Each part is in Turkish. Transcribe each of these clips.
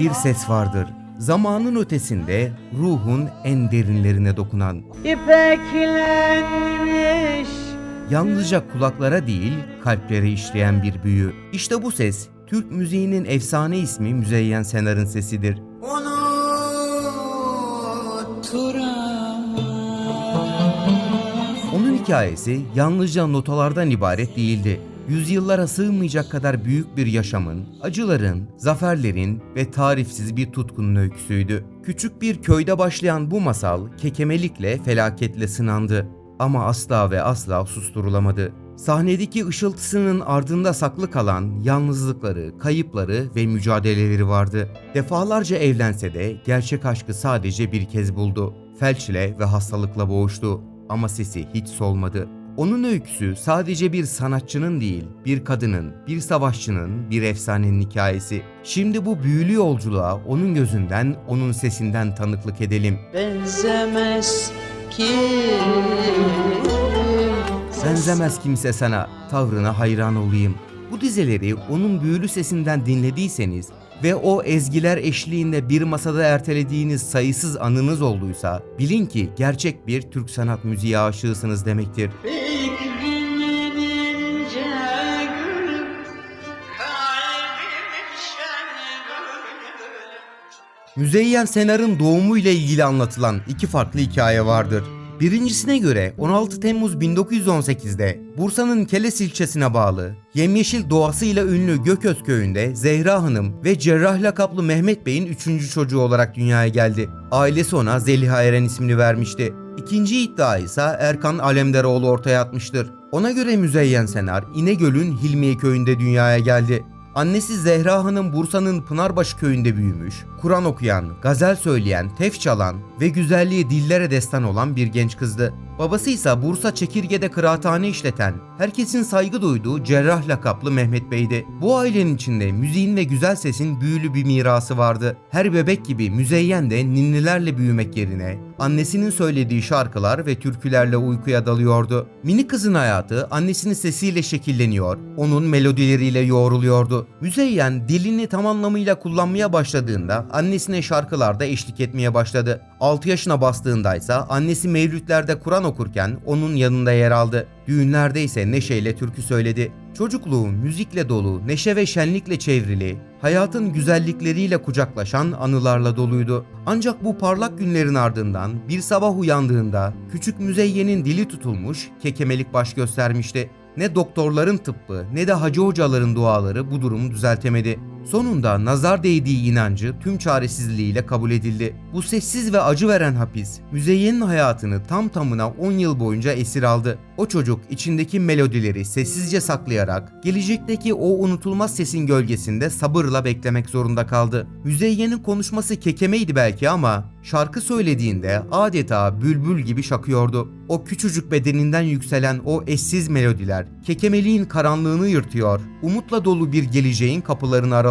Bir ses vardır. Zamanın ötesinde ruhun en derinlerine dokunan. İpeklenmiş Yalnızca kulaklara değil, kalplere işleyen bir büyü. İşte bu ses, Türk müziğinin efsane ismi Müzeyyen Senar'ın sesidir. Onun hikayesi yalnızca notalardan ibaret değildi. Yüzyıllara sığmayacak kadar büyük bir yaşamın, acıların, zaferlerin ve tarifsiz bir tutkunun öyküsüydü. Küçük bir köyde başlayan bu masal kekemelikle, felaketle sınandı. Ama asla ve asla susturulamadı. Sahnedeki ışıltısının ardında saklı kalan yalnızlıkları, kayıpları ve mücadeleleri vardı. Defalarca evlense de gerçek aşkı sadece bir kez buldu. Felçle ve hastalıkla boğuştu ama sesi hiç solmadı. Onun öyküsü sadece bir sanatçının değil, bir kadının, bir savaşçının, bir efsanenin hikayesi. Şimdi bu büyülü yolculuğa onun gözünden, onun sesinden tanıklık edelim. benzemez ki Benzemez kimse sana, tavrına hayran olayım. Bu dizeleri onun büyülü sesinden dinlediyseniz ve o ezgiler eşliğinde bir masada ertelediğiniz sayısız anınız olduysa bilin ki gerçek bir Türk sanat müziği aşığısınız demektir. Müzeyyen Senar'ın doğumu ile ilgili anlatılan iki farklı hikaye vardır. Birincisine göre 16 Temmuz 1918'de Bursa'nın Keles ilçesine bağlı yemyeşil doğasıyla ünlü Gököz köyünde Zehra Hanım ve cerrah lakaplı Mehmet Bey'in üçüncü çocuğu olarak dünyaya geldi. Ailesi ona Zeliha Eren ismini vermişti. İkinci iddia ise Erkan Alemdaroğlu ortaya atmıştır. Ona göre Müzeyyen Senar İnegöl'ün Hilmiye köyünde dünyaya geldi. Annesi Zehra Hanım Bursa'nın Pınarbaşı köyünde büyümüş, Kur'an okuyan, gazel söyleyen, tef çalan ve güzelliği dillere destan olan bir genç kızdı. Babası ise Bursa Çekirge'de kıraathane işleten, herkesin saygı duyduğu cerrah lakaplı Mehmet Bey'di. Bu ailenin içinde müziğin ve güzel sesin büyülü bir mirası vardı. Her bebek gibi Müzeyyen de ninnilerle büyümek yerine annesinin söylediği şarkılar ve türkülerle uykuya dalıyordu. Mini kızın hayatı annesinin sesiyle şekilleniyor, onun melodileriyle yoğruluyordu. Müzeyyen dilini tam anlamıyla kullanmaya başladığında annesine şarkılarda eşlik etmeye başladı. 6 yaşına bastığında ise annesi mevlütlerde Kur'an okurken onun yanında yer aldı. Düğünlerde ise neşeyle türkü söyledi. Çocukluğu müzikle dolu, neşe ve şenlikle çevrili, hayatın güzellikleriyle kucaklaşan anılarla doluydu. Ancak bu parlak günlerin ardından bir sabah uyandığında küçük müzeyyenin dili tutulmuş, kekemelik baş göstermişti. Ne doktorların tıbbı ne de hacı hocaların duaları bu durumu düzeltemedi. Sonunda nazar değdiği inancı tüm çaresizliğiyle kabul edildi. Bu sessiz ve acı veren hapis, Müzeyyen'in hayatını tam tamına 10 yıl boyunca esir aldı. O çocuk içindeki melodileri sessizce saklayarak gelecekteki o unutulmaz sesin gölgesinde sabırla beklemek zorunda kaldı. Müzeyyen'in konuşması kekemeydi belki ama şarkı söylediğinde adeta bülbül gibi şakıyordu. O küçücük bedeninden yükselen o eşsiz melodiler kekemeliğin karanlığını yırtıyor, umutla dolu bir geleceğin kapılarını aralıyordu.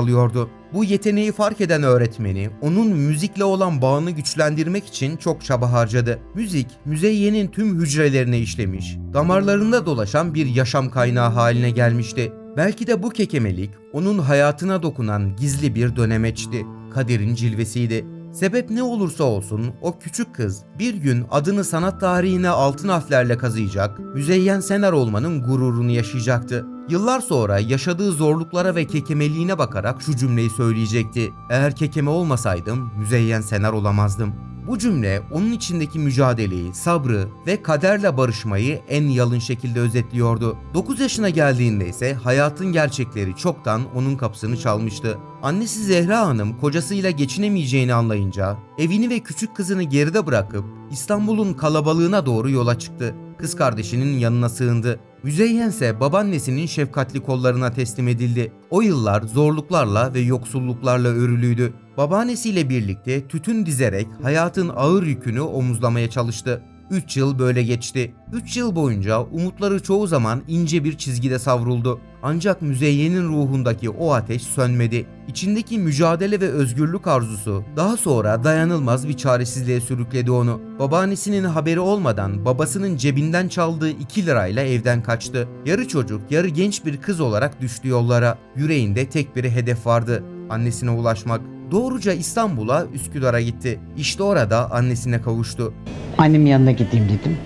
Bu yeteneği fark eden öğretmeni onun müzikle olan bağını güçlendirmek için çok çaba harcadı. Müzik, Müzeyyen'in tüm hücrelerine işlemiş, damarlarında dolaşan bir yaşam kaynağı haline gelmişti. Belki de bu kekemelik onun hayatına dokunan gizli bir dönemeçti. Kaderin cilvesiydi. Sebep ne olursa olsun o küçük kız bir gün adını sanat tarihine altın harflerle kazıyacak, Müzeyyen Senar olmanın gururunu yaşayacaktı. Yıllar sonra yaşadığı zorluklara ve kekemeliğine bakarak şu cümleyi söyleyecekti. Eğer kekeme olmasaydım Müzeyyen Senar olamazdım. Bu cümle onun içindeki mücadeleyi, sabrı ve kaderle barışmayı en yalın şekilde özetliyordu. 9 yaşına geldiğinde ise hayatın gerçekleri çoktan onun kapısını çalmıştı. Annesi Zehra Hanım kocasıyla geçinemeyeceğini anlayınca evini ve küçük kızını geride bırakıp İstanbul'un kalabalığına doğru yola çıktı. Kız kardeşinin yanına sığındı. Müzeyyen ise babaannesinin şefkatli kollarına teslim edildi. O yıllar zorluklarla ve yoksulluklarla örülüydü. Babaannesiyle birlikte tütün dizerek hayatın ağır yükünü omuzlamaya çalıştı. 3 yıl böyle geçti. 3 yıl boyunca umutları çoğu zaman ince bir çizgide savruldu. Ancak Müzeyyen'in ruhundaki o ateş sönmedi. İçindeki mücadele ve özgürlük arzusu daha sonra dayanılmaz bir çaresizliğe sürükledi onu. Babaannesinin haberi olmadan babasının cebinden çaldığı 2 lirayla evden kaçtı. Yarı çocuk, yarı genç bir kız olarak düştü yollara. Yüreğinde tek bir hedef vardı. Annesine ulaşmak. Doğruca İstanbul'a Üsküdar'a gitti. İşte orada annesine kavuştu. Annemin yanına gideyim dedim.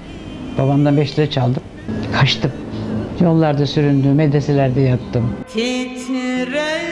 Babamdan 5 lira çaldım. Kaçtım. Yollarda süründüm, medreselerde yattım. Titrerim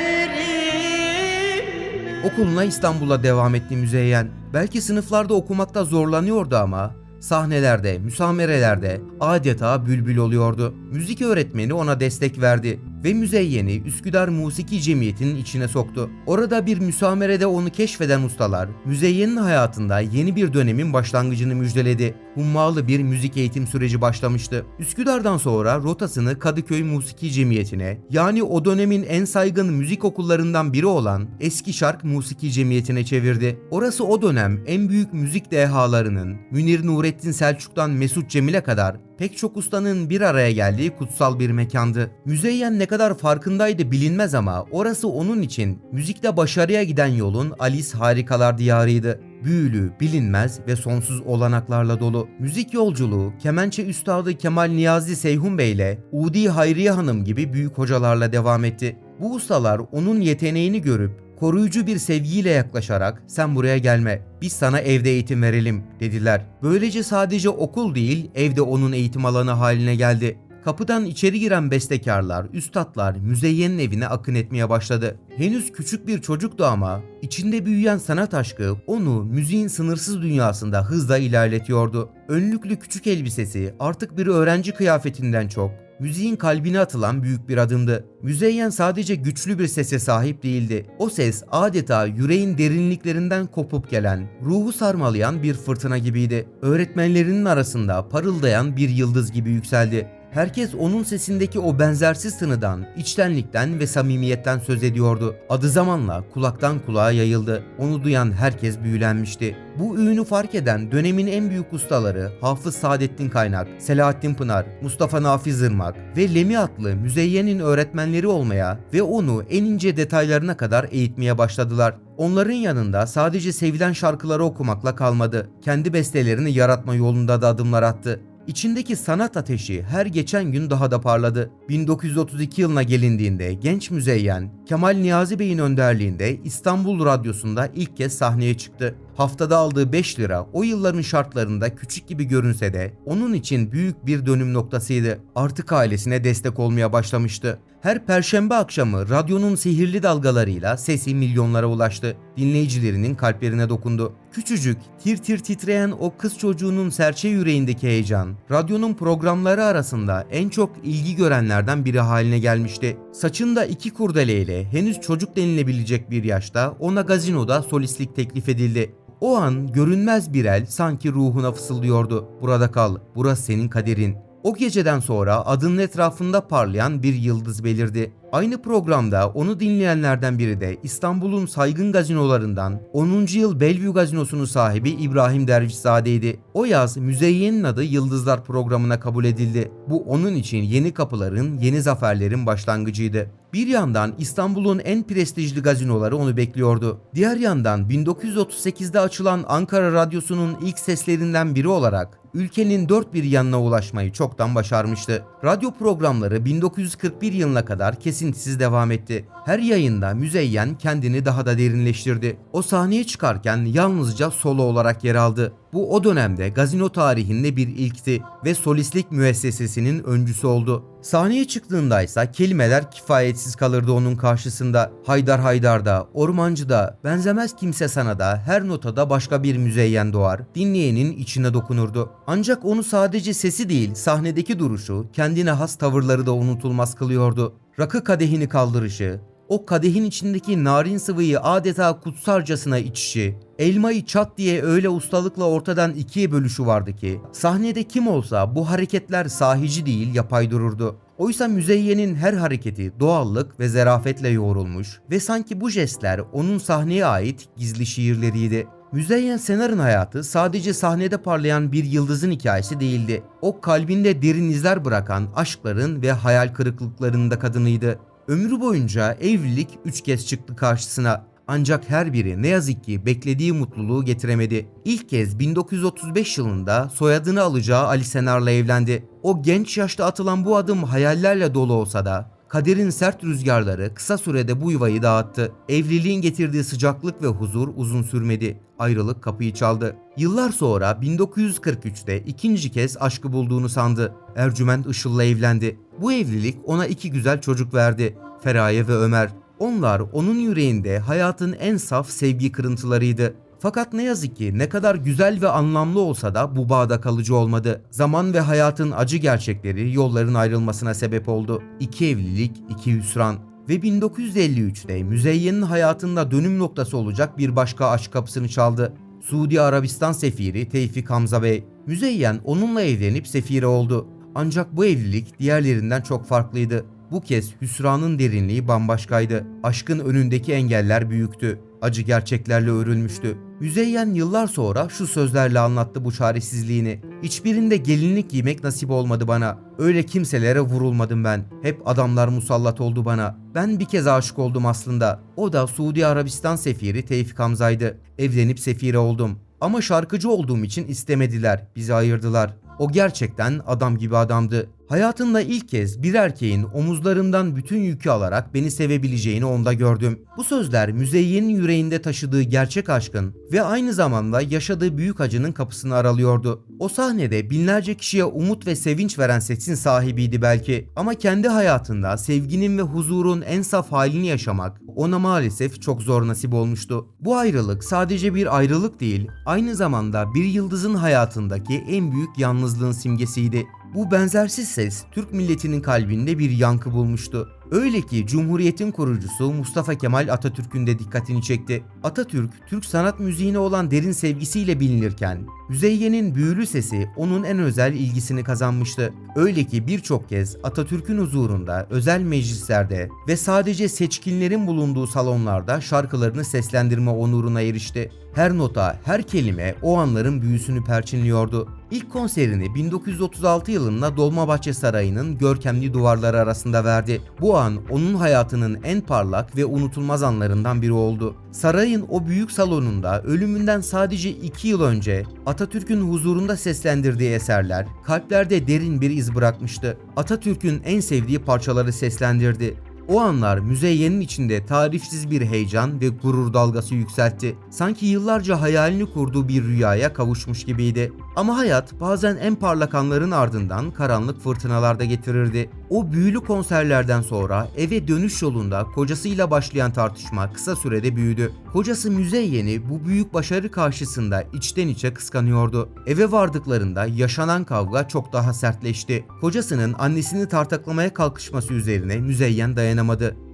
Okuluna İstanbul'a devam etti Müzeyyen. Belki sınıflarda okumakta zorlanıyordu ama sahnelerde, müsamerelerde adeta bülbül oluyordu. Müzik öğretmeni ona destek verdi ve Müzeyyen'i Üsküdar Musiki Cemiyeti'nin içine soktu. Orada bir müsamerede onu keşfeden ustalar, Müzeyyen'in hayatında yeni bir dönemin başlangıcını müjdeledi. Hummalı bir müzik eğitim süreci başlamıştı. Üsküdar'dan sonra rotasını Kadıköy Musiki Cemiyeti'ne, yani o dönemin en saygın müzik okullarından biri olan Eski Şark Musiki Cemiyeti'ne çevirdi. Orası o dönem en büyük müzik dehalarının Münir Nurettin Selçuk'tan Mesut Cemil'e kadar pek çok ustanın bir araya geldiği kutsal bir mekandı. Müzeyyen ne kadar farkındaydı bilinmez ama orası onun için müzikte başarıya giden yolun Alice Harikalar Diyarı'ydı. Büyülü, bilinmez ve sonsuz olanaklarla dolu. Müzik yolculuğu Kemençe Üstadı Kemal Niyazi Seyhun Bey ile Udi Hayriye Hanım gibi büyük hocalarla devam etti. Bu ustalar onun yeteneğini görüp koruyucu bir sevgiyle yaklaşarak sen buraya gelme biz sana evde eğitim verelim dediler. Böylece sadece okul değil evde onun eğitim alanı haline geldi. Kapıdan içeri giren bestekarlar, üstadlar Müzeyyen'in evine akın etmeye başladı. Henüz küçük bir çocuktu ama içinde büyüyen sanat aşkı onu müziğin sınırsız dünyasında hızla ilerletiyordu. Önlüklü küçük elbisesi artık bir öğrenci kıyafetinden çok müziğin kalbine atılan büyük bir adımdı. Müzeyyen sadece güçlü bir sese sahip değildi. O ses adeta yüreğin derinliklerinden kopup gelen, ruhu sarmalayan bir fırtına gibiydi. Öğretmenlerinin arasında parıldayan bir yıldız gibi yükseldi. Herkes onun sesindeki o benzersiz tınıdan, içtenlikten ve samimiyetten söz ediyordu. Adı zamanla kulaktan kulağa yayıldı. Onu duyan herkes büyülenmişti. Bu ünü fark eden dönemin en büyük ustaları Hafız Saadettin Kaynak, Selahattin Pınar, Mustafa Nafiz Irmak ve Lemi adlı Müzeyyen'in öğretmenleri olmaya ve onu en ince detaylarına kadar eğitmeye başladılar. Onların yanında sadece sevilen şarkıları okumakla kalmadı. Kendi bestelerini yaratma yolunda da adımlar attı. İçindeki sanat ateşi her geçen gün daha da parladı. 1932 yılına gelindiğinde genç müzeyyen Kemal Niyazi Bey'in önderliğinde İstanbul Radyosu'nda ilk kez sahneye çıktı. Haftada aldığı 5 lira o yılların şartlarında küçük gibi görünse de onun için büyük bir dönüm noktasıydı. Artık ailesine destek olmaya başlamıştı. Her perşembe akşamı radyonun sihirli dalgalarıyla sesi milyonlara ulaştı. Dinleyicilerinin kalplerine dokundu. Küçücük, tir tir titreyen o kız çocuğunun serçe yüreğindeki heyecan, radyonun programları arasında en çok ilgi görenlerden biri haline gelmişti. Saçında iki kurdeleyle henüz çocuk denilebilecek bir yaşta ona gazinoda solistlik teklif edildi. O an görünmez bir el sanki ruhuna fısıldıyordu. Burada kal, burası senin kaderin. O geceden sonra adının etrafında parlayan bir yıldız belirdi. Aynı programda onu dinleyenlerden biri de İstanbul'un saygın gazinolarından 10. yıl Bellevue gazinosunun sahibi İbrahim Dervişzade'ydi. O yaz Müzeyyen'in adı Yıldızlar programına kabul edildi. Bu onun için yeni kapıların, yeni zaferlerin başlangıcıydı. Bir yandan İstanbul'un en prestijli gazinoları onu bekliyordu. Diğer yandan 1938'de açılan Ankara Radyosu'nun ilk seslerinden biri olarak ülkenin dört bir yanına ulaşmayı çoktan başarmıştı. Radyo programları 1941 yılına kadar kesintisiz devam etti. Her yayında Müzeyyen kendini daha da derinleştirdi. O sahneye çıkarken yalnızca solo olarak yer aldı. Bu o dönemde gazino tarihinde bir ilkti ve solistlik müessesesinin öncüsü oldu. Sahneye çıktığında ise kelimeler kifayetsiz kalırdı onun karşısında. Haydar Haydar'da, Ormancı'da, benzemez kimse sana da her notada başka bir müzeyyen doğar. Dinleyenin içine dokunurdu. Ancak onu sadece sesi değil sahnedeki duruşu, kendine has tavırları da unutulmaz kılıyordu. Rakı kadehini kaldırışı, o kadehin içindeki narin sıvıyı adeta kutsarcasına içişi, elmayı çat diye öyle ustalıkla ortadan ikiye bölüşü vardı ki, sahnede kim olsa bu hareketler sahici değil yapay dururdu. Oysa Müzeyyen'in her hareketi doğallık ve zarafetle yoğrulmuş ve sanki bu jestler onun sahneye ait gizli şiirleriydi. Müzeyyen Senar'ın hayatı sadece sahnede parlayan bir yıldızın hikayesi değildi. O kalbinde derin izler bırakan aşkların ve hayal kırıklıklarının da kadınıydı. Ömrü boyunca evlilik 3 kez çıktı karşısına. Ancak her biri ne yazık ki beklediği mutluluğu getiremedi. İlk kez 1935 yılında soyadını alacağı Ali Senar'la evlendi. O genç yaşta atılan bu adım hayallerle dolu olsa da Kaderin sert rüzgarları kısa sürede bu yuvayı dağıttı. Evliliğin getirdiği sıcaklık ve huzur uzun sürmedi. Ayrılık kapıyı çaldı. Yıllar sonra 1943'te ikinci kez aşkı bulduğunu sandı. Ercüment Işıl'la evlendi. Bu evlilik ona iki güzel çocuk verdi. Feraye ve Ömer. Onlar onun yüreğinde hayatın en saf sevgi kırıntılarıydı. Fakat ne yazık ki ne kadar güzel ve anlamlı olsa da bu bağda kalıcı olmadı. Zaman ve hayatın acı gerçekleri yolların ayrılmasına sebep oldu. İki evlilik, iki hüsran. Ve 1953'te Müzeyyen'in hayatında dönüm noktası olacak bir başka aşk kapısını çaldı. Suudi Arabistan sefiri Tevfik Hamza Bey. Müzeyyen onunla evlenip sefire oldu. Ancak bu evlilik diğerlerinden çok farklıydı. Bu kez hüsranın derinliği bambaşkaydı. Aşkın önündeki engeller büyüktü. Acı gerçeklerle örülmüştü. Müzeyyen yıllar sonra şu sözlerle anlattı bu çaresizliğini. Hiçbirinde gelinlik giymek nasip olmadı bana. Öyle kimselere vurulmadım ben. Hep adamlar musallat oldu bana. Ben bir kez aşık oldum aslında. O da Suudi Arabistan sefiri Tevfik Hamza'ydı. Evlenip sefire oldum. Ama şarkıcı olduğum için istemediler. Bizi ayırdılar. O gerçekten adam gibi adamdı. Hayatımda ilk kez bir erkeğin omuzlarımdan bütün yükü alarak beni sevebileceğini onda gördüm. Bu sözler Müzeyyen'in yüreğinde taşıdığı gerçek aşkın ve aynı zamanda yaşadığı büyük acının kapısını aralıyordu. O sahnede binlerce kişiye umut ve sevinç veren sesin sahibiydi belki ama kendi hayatında sevginin ve huzurun en saf halini yaşamak ona maalesef çok zor nasip olmuştu. Bu ayrılık sadece bir ayrılık değil, aynı zamanda bir yıldızın hayatındaki en büyük yalnızlığın simgesiydi. Bu benzersiz ses Türk milletinin kalbinde bir yankı bulmuştu. Öyle ki Cumhuriyet'in kurucusu Mustafa Kemal Atatürk'ün de dikkatini çekti. Atatürk, Türk sanat müziğine olan derin sevgisiyle bilinirken, Müzeyyen'in büyülü sesi onun en özel ilgisini kazanmıştı. Öyle ki birçok kez Atatürk'ün huzurunda, özel meclislerde ve sadece seçkinlerin bulunduğu salonlarda şarkılarını seslendirme onuruna erişti. Her nota, her kelime o anların büyüsünü perçinliyordu. İlk konserini 1936 yılında Dolmabahçe Sarayı'nın görkemli duvarları arasında verdi. Bu an onun hayatının en parlak ve unutulmaz anlarından biri oldu. Sarayın o büyük salonunda ölümünden sadece 2 yıl önce Atatürk'ün huzurunda seslendirdiği eserler kalplerde derin bir iz bırakmıştı. Atatürk'ün en sevdiği parçaları seslendirdi. O anlar müzeyyenin içinde tarifsiz bir heyecan ve gurur dalgası yükseltti. Sanki yıllarca hayalini kurduğu bir rüyaya kavuşmuş gibiydi. Ama hayat bazen en parlak anların ardından karanlık fırtınalar da getirirdi. O büyülü konserlerden sonra eve dönüş yolunda kocasıyla başlayan tartışma kısa sürede büyüdü. Kocası Müzeyyen'i bu büyük başarı karşısında içten içe kıskanıyordu. Eve vardıklarında yaşanan kavga çok daha sertleşti. Kocasının annesini tartaklamaya kalkışması üzerine Müzeyyen dayanamadı.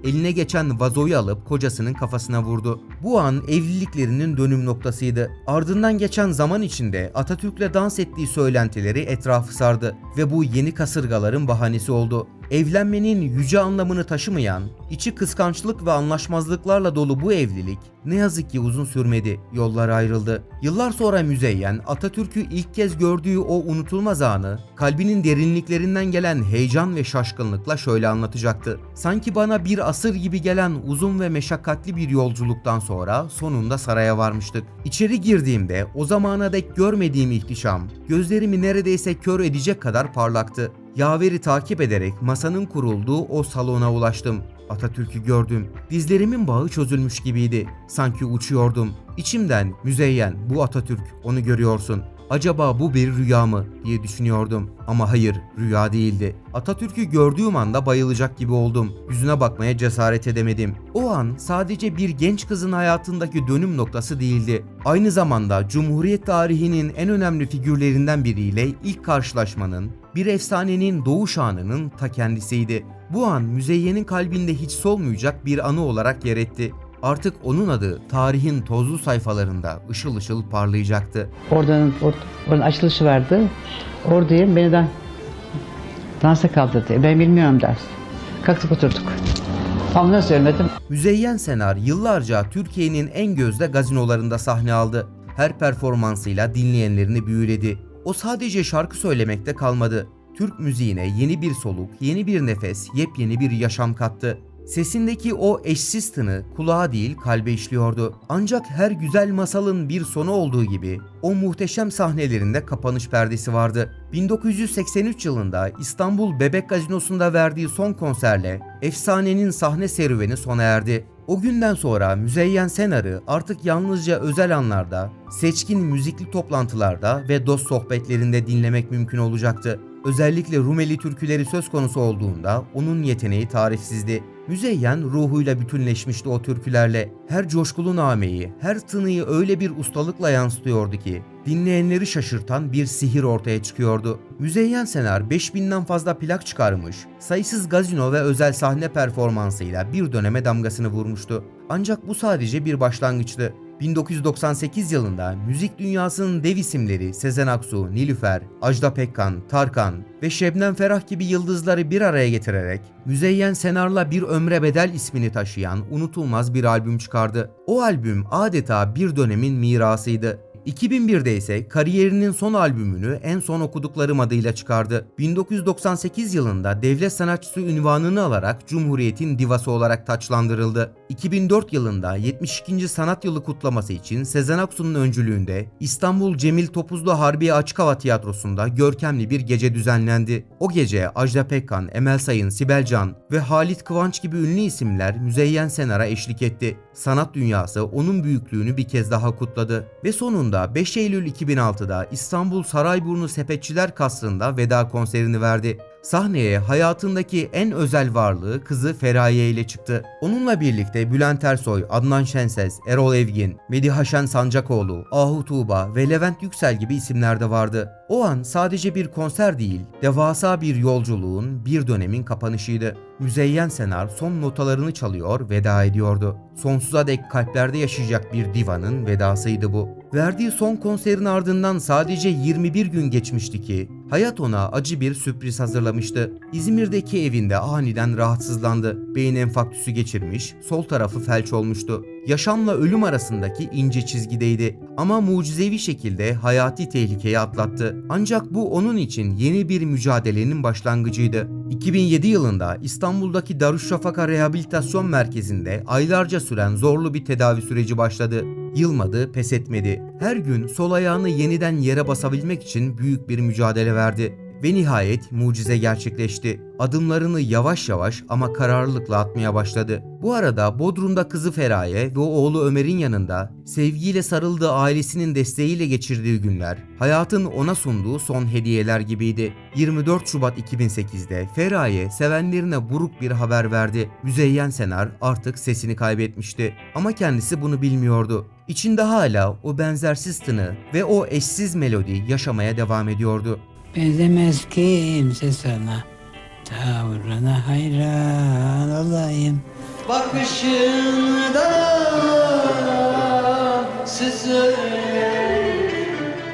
Eline geçen vazoyu alıp kocasının kafasına vurdu. Bu an evliliklerinin dönüm noktasıydı. Ardından geçen zaman içinde Atatürk'le dans ettiği söylentileri etrafı sardı ve bu yeni kasırgaların bahanesi oldu. Evlenmenin yüce anlamını taşımayan, içi kıskançlık ve anlaşmazlıklarla dolu bu evlilik ne yazık ki uzun sürmedi. Yollar ayrıldı. Yıllar sonra Müzeyyen Atatürk'ü ilk kez gördüğü o unutulmaz anı kalbinin derinliklerinden gelen heyecan ve şaşkınlıkla şöyle anlatacaktı. Sanki bana bir asır gibi gelen uzun ve meşakkatli bir yolculuktan sonra sonunda saraya varmıştık. İçeri girdiğimde o zamana dek görmediğim ihtişam gözlerimi neredeyse kör edecek kadar parlaktı. Yaveri takip ederek masanın kurulduğu o salona ulaştım. Atatürk'ü gördüm. Dizlerimin bağı çözülmüş gibiydi. Sanki uçuyordum. İçimden müzeyyen bu Atatürk onu görüyorsun. Acaba bu bir rüya mı diye düşünüyordum. Ama hayır rüya değildi. Atatürk'ü gördüğüm anda bayılacak gibi oldum. Yüzüne bakmaya cesaret edemedim. O an sadece bir genç kızın hayatındaki dönüm noktası değildi. Aynı zamanda Cumhuriyet tarihinin en önemli figürlerinden biriyle ilk karşılaşmanın, bir efsanenin doğuş anının ta kendisiydi. Bu an Müzeyyen'in kalbinde hiç solmayacak bir anı olarak yer etti. Artık onun adı tarihin tozlu sayfalarında ışıl ışıl parlayacaktı. Oradan, or, oradan açılışı vardı. Oradayım beni de dansa kaldırdı. E, Ben bilmiyorum ders. Kalktık oturduk. Ama nasıl ölmedim? Müzeyyen Senar yıllarca Türkiye'nin en gözde gazinolarında sahne aldı. Her performansıyla dinleyenlerini büyüledi. O sadece şarkı söylemekte kalmadı. Türk müziğine yeni bir soluk, yeni bir nefes, yepyeni bir yaşam kattı. Sesindeki o eşsiz tını kulağa değil kalbe işliyordu. Ancak her güzel masalın bir sonu olduğu gibi o muhteşem sahnelerinde kapanış perdesi vardı. 1983 yılında İstanbul Bebek Gazinosu'nda verdiği son konserle efsanenin sahne serüveni sona erdi. O günden sonra Müzeyyen Senar'ı artık yalnızca özel anlarda, seçkin müzikli toplantılarda ve dost sohbetlerinde dinlemek mümkün olacaktı. Özellikle Rumeli türküleri söz konusu olduğunda onun yeteneği tarifsizdi. Müzeyyen ruhuyla bütünleşmişti o türkülerle. Her coşkulu nameyi, her tınıyı öyle bir ustalıkla yansıtıyordu ki dinleyenleri şaşırtan bir sihir ortaya çıkıyordu. Müzeyyen Senar 5000'den fazla plak çıkarmış, sayısız gazino ve özel sahne performansıyla bir döneme damgasını vurmuştu. Ancak bu sadece bir başlangıçtı. 1998 yılında müzik dünyasının dev isimleri Sezen Aksu, Nilüfer, Ajda Pekkan, Tarkan ve Şebnem Ferah gibi yıldızları bir araya getirerek Müzeyyen Senar'la Bir Ömre Bedel ismini taşıyan unutulmaz bir albüm çıkardı. O albüm adeta bir dönemin mirasıydı. 2001'de ise kariyerinin son albümünü en son okuduklarım adıyla çıkardı. 1998 yılında devlet sanatçısı ünvanını alarak Cumhuriyet'in divası olarak taçlandırıldı. 2004 yılında 72. Sanat Yılı kutlaması için Sezen Aksu'nun öncülüğünde İstanbul Cemil Topuzlu Harbiye Açık Hava Tiyatrosu'nda görkemli bir gece düzenlendi. O gece Ajda Pekkan, Emel Sayın, Sibel Can ve Halit Kıvanç gibi ünlü isimler Müzeyyen Senar'a eşlik etti. Sanat dünyası onun büyüklüğünü bir kez daha kutladı ve sonunda 5 Eylül 2006'da İstanbul Sarayburnu Sepetçiler Kasrı'nda veda konserini verdi. Sahneye hayatındaki en özel varlığı kızı Feraye ile çıktı. Onunla birlikte Bülent Ersoy, Adnan Şenses, Erol Evgin, Mediha Şen Sancakoğlu, Ahu Tuğba ve Levent Yüksel gibi isimler de vardı. O an sadece bir konser değil, devasa bir yolculuğun, bir dönemin kapanışıydı. Müzeyyen Senar son notalarını çalıyor, veda ediyordu. Sonsuza dek kalplerde yaşayacak bir divanın vedasıydı bu. Verdiği son konserin ardından sadece 21 gün geçmişti ki hayat ona acı bir sürpriz hazırlamıştı. İzmir'deki evinde aniden rahatsızlandı. Beyin enfarktüsü geçirmiş, sol tarafı felç olmuştu. Yaşamla ölüm arasındaki ince çizgideydi ama mucizevi şekilde hayati tehlikeyi atlattı. Ancak bu onun için yeni bir mücadelenin başlangıcıydı. 2007 yılında İstanbul'daki Darüşşafaka Rehabilitasyon Merkezi'nde aylarca süren zorlu bir tedavi süreci başladı. Yılmadı, pes etmedi. Her gün sol ayağını yeniden yere basabilmek için büyük bir mücadele verdi. Ve nihayet mucize gerçekleşti. Adımlarını yavaş yavaş ama kararlılıkla atmaya başladı. Bu arada Bodrum'da kızı Feraye ve oğlu Ömer'in yanında sevgiyle sarıldığı ailesinin desteğiyle geçirdiği günler hayatın ona sunduğu son hediyeler gibiydi. 24 Şubat 2008'de Feraye sevenlerine buruk bir haber verdi. Müzeyyen Senar artık sesini kaybetmişti ama kendisi bunu bilmiyordu. İçinde hala o benzersiz tını ve o eşsiz melodi yaşamaya devam ediyordu. Benzemez kimse sana. Tavrına hayran olayım. Bakışında sızır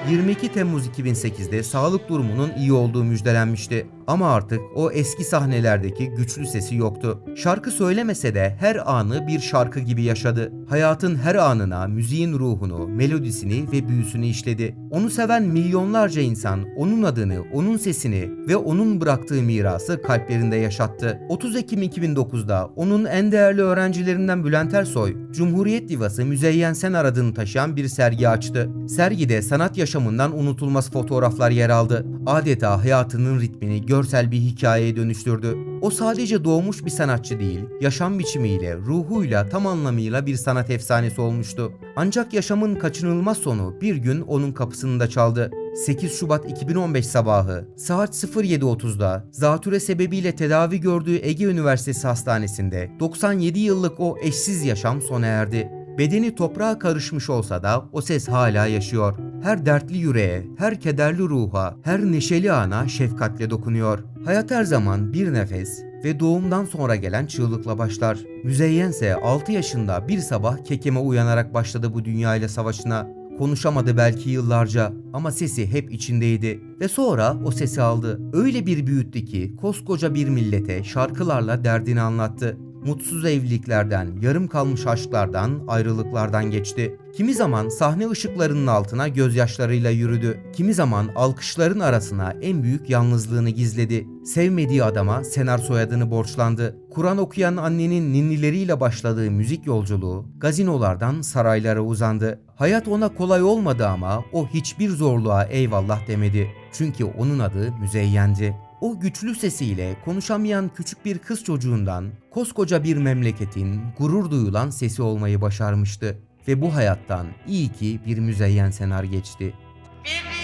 22 Temmuz 2008'de sağlık durumunun iyi olduğu müjdelenmişti. Ama artık o eski sahnelerdeki güçlü sesi yoktu. Şarkı söylemese de her anı bir şarkı gibi yaşadı. Hayatın her anına müziğin ruhunu, melodisini ve büyüsünü işledi. Onu seven milyonlarca insan onun adını, onun sesini ve onun bıraktığı mirası kalplerinde yaşattı. 30 Ekim 2009'da onun en değerli öğrencilerinden Bülent Ersoy, Cumhuriyet Divası Müzeyyen Senar adını taşıyan bir sergi açtı. Sergide sanat yaşamından unutulmaz fotoğraflar yer aldı. Adeta hayatının ritmini görsel bir hikayeye dönüştürdü. O sadece doğmuş bir sanatçı değil, yaşam biçimiyle, ruhuyla tam anlamıyla bir sanat efsanesi olmuştu. Ancak yaşamın kaçınılmaz sonu bir gün onun kapısını da çaldı. 8 Şubat 2015 sabahı saat 07.30'da zatüre sebebiyle tedavi gördüğü Ege Üniversitesi Hastanesi'nde 97 yıllık o eşsiz yaşam sona erdi. Bedeni toprağa karışmış olsa da o ses hala yaşıyor. Her dertli yüreğe, her kederli ruha, her neşeli ana şefkatle dokunuyor. Hayat her zaman bir nefes ve doğumdan sonra gelen çığlıkla başlar. Müzeyyense 6 yaşında bir sabah kekeme uyanarak başladı bu dünyayla savaşına. Konuşamadı belki yıllarca ama sesi hep içindeydi ve sonra o sesi aldı. Öyle bir büyüttü ki koskoca bir millete şarkılarla derdini anlattı. Mutsuz evliliklerden, yarım kalmış aşklardan, ayrılıklardan geçti. Kimi zaman sahne ışıklarının altına gözyaşlarıyla yürüdü. Kimi zaman alkışların arasına en büyük yalnızlığını gizledi. Sevmediği adama Senar soyadını borçlandı. Kur'an okuyan annenin ninnileriyle başladığı müzik yolculuğu gazinolardan saraylara uzandı. Hayat ona kolay olmadı ama o hiçbir zorluğa eyvallah demedi. Çünkü onun adı Müzeyyen'di. O güçlü sesiyle konuşamayan küçük bir kız çocuğundan koskoca bir memleketin gurur duyulan sesi olmayı başarmıştı. Ve bu hayattan iyi ki bir Müzeyyen Senar geçti. Bir